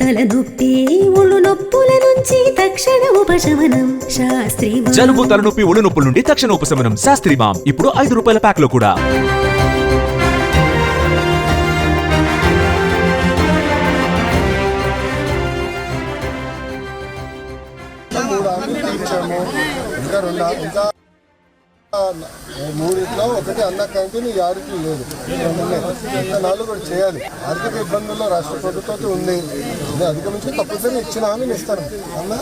తలనొప్పి ఒళ్ళు నొప్పుల నుంచి తక్షణ ఉపశమనం. శాస్త్రి జలుబు తలనొప్పి ఒళ్ళు నొప్పుల నుండి తక్షణ ఉపశమనం. శాస్త్రి మామ్ ఇప్పుడు ఐదు రూపాయల ప్యాక్లో కూడా. ఇంకా రెండు ఇంకా మూడిట్లో ఒకటి అన్న క్యాంటీన్ ఈ ఆరుకి లేదు. ఇంకా నాలుగు కూడా చేయాలి. ఆర్థిక ఇబ్బందుల్లో రాష్ట్ర ప్రభుత్వం ఉంది. ఇది అధిగమించి తప్పనిసరి ఇచ్చిన హామీని ఇస్తాను. అన్న?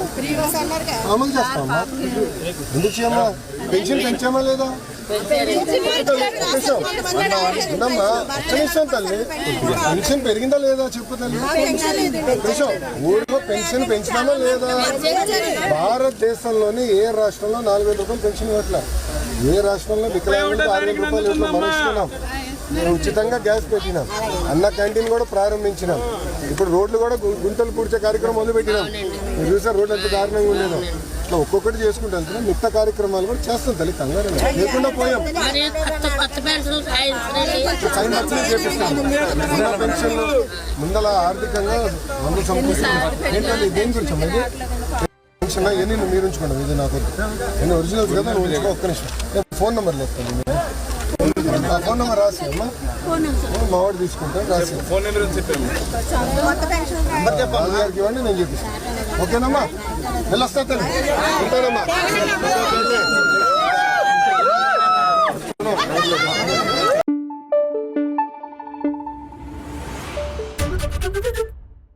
అమలు చేస్తామా ఎందుకు చేయమ్మా? పెన్షన్ పెంచామా లేదా? నిమిషం తల్లి. పెన్షన్ పెరిగిందా లేదా చెప్పు తల్లి. పెన్షన్. ఊరిలో పెన్షన్ పెంచినామా లేదా? భారతదేశంలోని ఏ రాష్ట్రంలో నాలుగు వేల రూపాయలు పెన్షన్ ఇవ్వట్లే? ఏ రాష్ట్రంలో వికలాంగులకు మేము ఉచితంగా గ్యాస్ పెట్టినాం. అన్న క్యాంటీన్ కూడా ప్రారంభించినాం. ఇప్పుడు రోడ్లు కూడా గుంతలు పూడ్చే కార్యక్రమం మొదలు పెట్టినాం మీరు చూసారు రోడ్లు ఎంత దారుణంగా ఉండేదో. ఇట్లా ఒక్కొక్కటి చేసుకుంటూ. వెళ్తున్నాం మిగతా కార్యక్రమాలు కూడా చేస్తాం తల్లి కంగారు. లేకుండా పోయాం. టైం చేపిస్తాం ముందల పెన్షన్లు ముందల ఆర్థికంగా మందు సమకూరుస్తున్నాం ఏంటంటే దేని గురించి పక్షంగా ఎన్ని మీరు ఉంచుకోండి ఇది నాకు ఎన్ని ఒరిజినల్స్ కదా నువ్వు ఉంచుకో ఒక్క నిమిషం. ఫోన్ నెంబర్ లేకపోతే ఆ ఫోన్ నెంబర్ రాసి అమ్మా. మావాడు తీసుకుంటాను రాసి ఫోన్ నెంబర్ చెప్పండి గారికి ఇవ్వండి నేను చెప్పిస్తాను ఓకేనమ్మా? వెళ్ళొస్తా ఉంటానమ్మా.